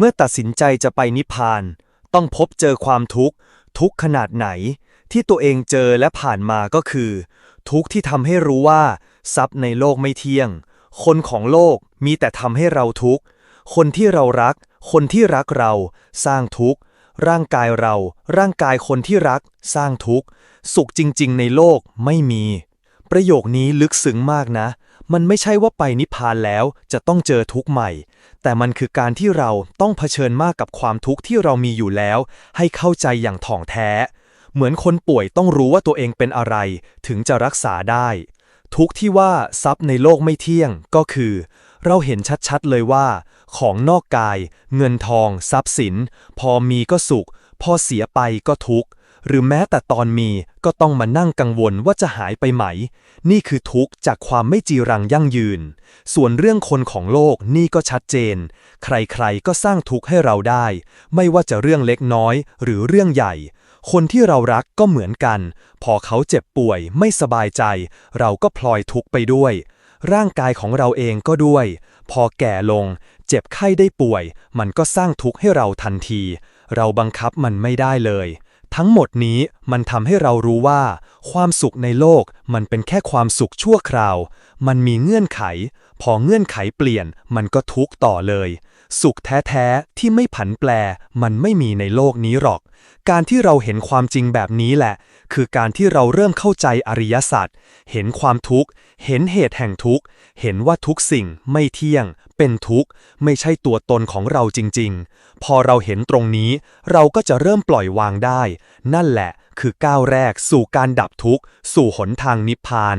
เมื่อตัดสินใจจะไปนิพพาน ต้องพบเจอความทุกข์ ทุกขนาดไหน ที่ตัวเองเจอและผ่านมาก็คือ ทุกข์ที่ทำให้รู้ว่า ทรัพย์ในโลกไม่เที่ยง คนของโลกมีแต่ทำให้เราทุกข์ คนที่เรารัก คนที่รักเรา สร้างทุกข์ ร่างกายเรา ร่างกายคนที่รัก สร้างทุกข์ สุขจริง ๆ ในโลกไม่มี ประโยคนี้ลึกซึ้งมากนะ มันไม่ใช่ว่าไปนิพพานแล้วจะต้องเจอทุกข์ใหม่ แต่มันคือการที่เราต้องเผชิญมากกับความทุกข์ที่เรามีอยู่แล้ว ให้เข้าใจอย่างถ่องแท้ เหมือนคนป่วยต้องรู้ว่าตัวเองเป็นอะไร ถึงจะรักษาได้ ทุกข์ที่ว่าทรัพย์ในโลกไม่เที่ยงก็คือ เราเห็นชัดๆเลยว่า ของนอกกาย เงินทอง ทรัพย์สิน พอมีก็สุข พอเสียไปก็ทุกข์ หรือแม้แต่ตอนมีก็ต้องมานั่งกังวลว่าจะหายไปไหม นี่คือทุกข์จากความไม่จีรังยั่งยืน ส่วนเรื่องคนของโลกนี่ก็ชัดเจน ใครๆก็สร้างทุกข์ให้เราได้ ไม่ว่าจะเรื่องเล็กน้อย หรือเรื่องใหญ่ คนที่เรารักก็เหมือนกัน พอเขาเจ็บป่วยไม่สบายใจ เราก็พลอยทุกข์ไปด้วย ร่างกายของเราเองก็ด้วย พอแก่ลง เจ็บไข้ได้ป่วย มันก็สร้างทุกข์ให้เราทันที เราบังคับมันไม่ได้เลย ทั้งหมดนี้มันทำให้เรารู้ว่า ความสุขในโลกมันเป็นแค่ความสุขชั่วคราว มันมีเงื่อนไข พอเงื่อนไขเปลี่ยนมันก็ทุกต่อเลย สุขแท้ๆที่ไม่ผันแปร มันไม่มีในโลกนี้หรอก การที่เราเห็นความจริงแบบนี้แหละ คือการที่เราเริ่มเข้าใจอริยสัจเห็นความทุกข์ เห็นเหตุแห่งทุกข์ เห็นว่าทุกสิ่งไม่เที่ยง เป็นทุกข์ ไม่ใช่ตัวตนของเราจริง ๆ พอเราเห็นตรงนี้ เราก็จะเริ่มปล่อยวางได้ นั่นแหละคือก้าวแรกสู่การดับทุกข์ สู่หนทางนิพพาน